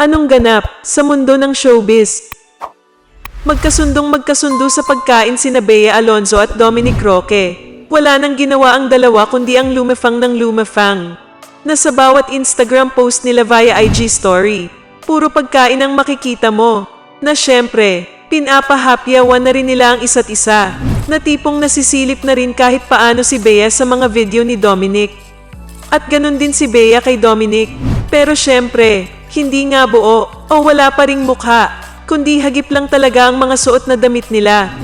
Anong ganap sa mundo ng showbiz? Magkasundong magkasundo sa pagkain sina Bea Alonzo at Dominic Roque. Wala nang ginawa ang dalawa kundi ang lumefang ng lumefang. Na sa bawat Instagram post nila via IG story, puro pagkain ang makikita mo. Na syempre, pinapahapyawan na rin nila ang isa't isa. Na tipong nasisilip na rin kahit paano si Bea sa mga video ni Dominic. At ganun din si Bea kay Dominic. Pero syempre, hindi nga buo o wala pa ring mukha, kundi hagip lang talaga ang mga suot na damit nila.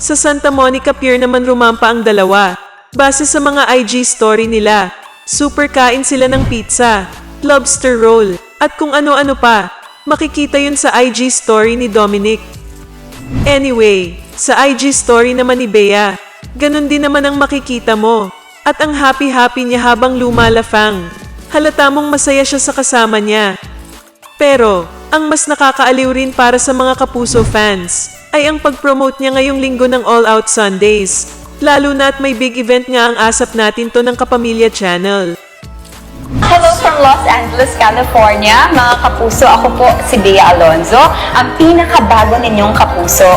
Sa Santa Monica Pier naman rumampa ang dalawa. Base sa mga IG story nila, super kain sila ng pizza, lobster roll, at kung ano-ano pa. Makikita yun sa IG story ni Dominic. Anyway, sa IG story naman ni Bea, ganun din naman ang makikita mo. At ang happy-happy niya habang lumalafang. Halata mong masaya siya sa kasama niya. Pero, ang mas nakakaaliw rin para sa mga kapuso fans ay ang pag-promote niya ngayong linggo ng All Out Sundays. Lalo na at may big event nga ang asap natin to ng Kapamilya Channel. Hello from Los Angeles, California. Mga kapuso, ako po si Bea Alonzo, ang pinakabago ninyong kapuso.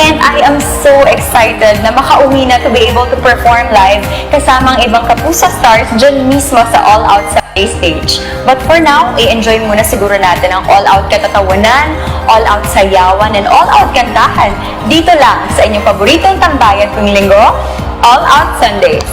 And I am so excited na makauwi na to be able to perform live kasama ang ibang kapuso stars dyan mismo sa All Out stage. But for now, i-enjoy muna siguro natin ang All Out katatawanan, All Out sayawan, and All Out kantahan dito lang sa inyong paboritong tambayan tuwing linggo, All Out Sundays.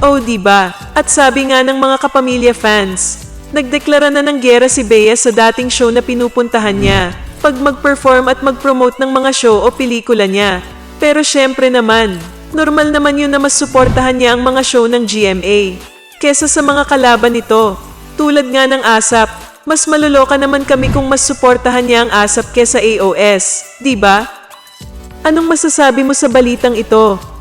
Oh, di ba? At sabi nga ng mga kapamilya fans, nagdeklara na ng gera si Bea sa dating show na pinupuntahan niya pag mag-perform at mag-promote ng mga show o pelikula niya. Pero syempre naman, normal naman yun na mas suportahan niya ang mga show ng GMA kesa sa mga kalaban nito. Tulad nga ng ASAP, mas maluloka naman kami kung mas suportahan niya ang ASAP kesa AOS, di ba? Anong masasabi mo sa balitang ito?